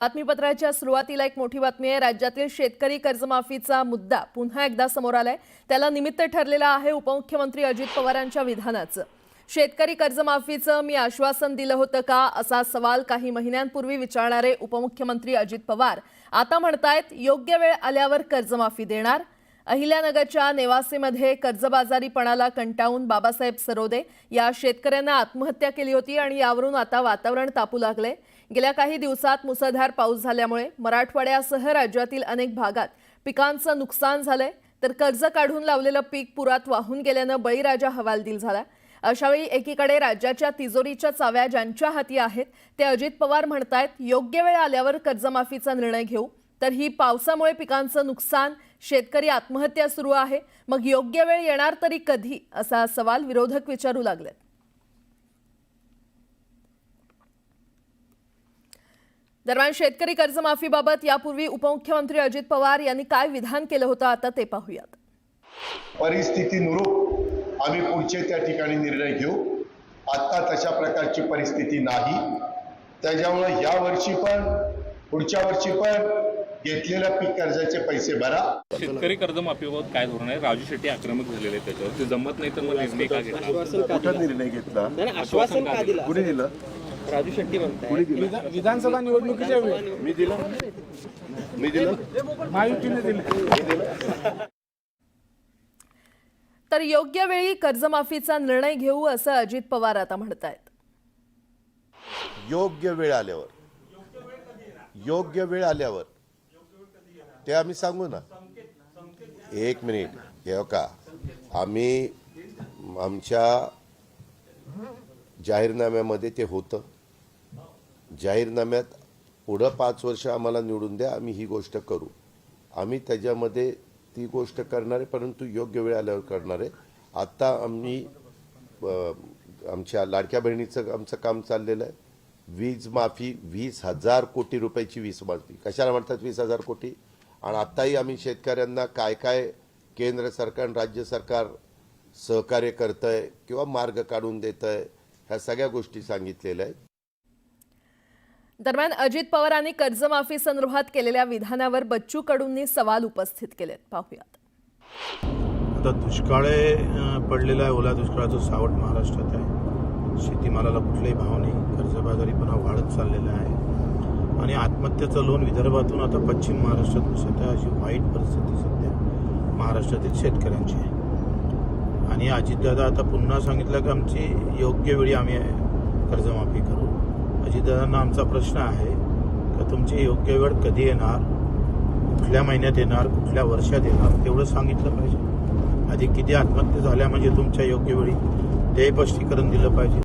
बातमीपत्राच्या सुरुवातीला एक मोठी बातमी आहे. राज्यातील शेतकरी कर्जमाफीचा मुद्दा पुन्हा एकदा समोर आलाय. त्याला निमित्त ठरलेला आहे उपमुख्यमंत्री अजित पवारांच्या विधानाचं. शेतकरी कर्जमाफीचं मी आश्वासन दिलं होतं का? असा सवाल काही महिन्यांपूर्वी विचारणारे उपमुख्यमंत्री अजित पवार आता म्हणतायत योग्य वेळ आल्यावर कर्जमाफी देणार अहिल्यानगरच्या नेवासेमध्ये कर्जबाजारीपणाला कंटाळून बाबासाहेब सरोदे या शेतकऱ्यांना आत्महत्या केली होती आणि यावरून आता वातावरण तापू लागले. गेल्या काही दिवसात मुसळधार पाऊस झाल्यामुळे मराठवाड्यासह राज्यातील अनेक भागात पिकांचं नुकसान झालंय. तर कर्ज काढून लावलेलं पीक पुरात वाहून गेल्यानं बळीराजा हवालदिल झाला. अशावेळी एकीकडे राज्याच्या तिजोरीच्या चाव्या ज्यांच्या हाती आहेत ते अजित पवार म्हणतायत योग्य वेळ आल्यावर कर्जमाफीचा निर्णय घेऊ. तर ही पावसामुळे पिकांचं नुकसान शेतकरी आत्महत्या सुरू आहे. मग योग्य वेळ येणार तरी कधी? असा सवाल विरोधक विचारू लागलेत. दरम्यान शेतकरी कर्जमाफीबाबत यापूर्वी उपमुख्यमंत्री अजित पवार यांनी काय विधान केलं होतं आता ते पाहूयात. परिस्थितीनुरूप आम्ही पुढचे त्या ठिकाणी निर्णय घेऊ. आत्ता तशा प्रकारची परिस्थिती नाही. त्याच्यामुळे या वर्षी पण पुढच्या वर्षी पण घेतलेल्या पीक कर्जाचे पैसे भरा. शेतकरी कर्जमाफीबाबत काय धोरण आहे? राजू शेट्टी आक्रमक झालेले आहेत त्याच्यावर. ते जमत नाही तर मग निर्णय का घेतला? कुठं निर्णय घेतला? आश्वासन का दिलं? कुणी दिलं? राजू शेट्टी म्हणताय. विधा- विधानसभा निवडणुकीच्या वेळी. मी दिलं? मी दिलं? महायुतीने दिले? तर योग्य वेळी कर्जमाफीचा निर्णय घेऊ असं अजित पवार आता म्हणतायत. योग्य वेळ आल्यावर. योग्य वेळ आल्यावर. ते आम्ही सांगू ना? एक मिनिट हे हो का? आम्ही आमच्या जाहीरनाम्यामध्ये ते होतं. जाहीरनाम्यात पुढं पाच वर्ष आम्हाला निवडून द्या आम्ही ही गोष्ट करू. आम्ही त्याच्यामध्ये ती गोष्ट करणार आहे परंतु योग्य वेळ आल्यावर करणार आहे. आत्ता आम्ही आमच्या लाडक्या बहिणीचं आमचं काम चाललेलं आहे. वीज माफी वीस हजार कोटी रुपयाची वीज माफी कशाला म्हणतात वीस हजार कोटी? आणि आत्ताही आम्ही शेतकऱ्यांना काय काय केंद्र सरकार आणि राज्य सरकार सहकार्य करतं आहे किंवा मार्ग काढून देतं आहे ह्या सगळ्या गोष्टी सांगितलेल्या आहेत. दरम्यान अजित पवारांनी कर्जमाफी संदर्भात केलेल्या विधानावर बच्चू कडूंनी सवाल उपस्थित केलेत. पाहूयात. आता दुष्काळे पडलेला आहे. ओला दुष्काळाचं सावट महाराष्ट्रात आहे. शेतीमालाला कुठलाही भाव नाही. कर्जबाजारीपणा वाढत चाललेला आहे. आणि आत्महत्याचं लोन विदर्भातून आता पश्चिम महाराष्ट्रात घुसत आहे अशी वाईट परिस्थिती सध्या महाराष्ट्रातील शेतकऱ्यांची आहे. आणि अजितदादा आता पुन्हा सांगितलं की आमची योग्य वेळी आम्ही कर्जमाफी करू. अजितदादांना आमचा प्रश्न आहे का तुमची योग्य वेळ कधी येणार? कुठल्या महिन्यात येणार? कुठल्या वर्षात येणार? तेवढं सांगितलं पाहिजे. आधी किती आत्महत्या झाल्या म्हणजे तुमच्या योग्य वेळी? ते स्पष्टीकरण दिलं पाहिजे.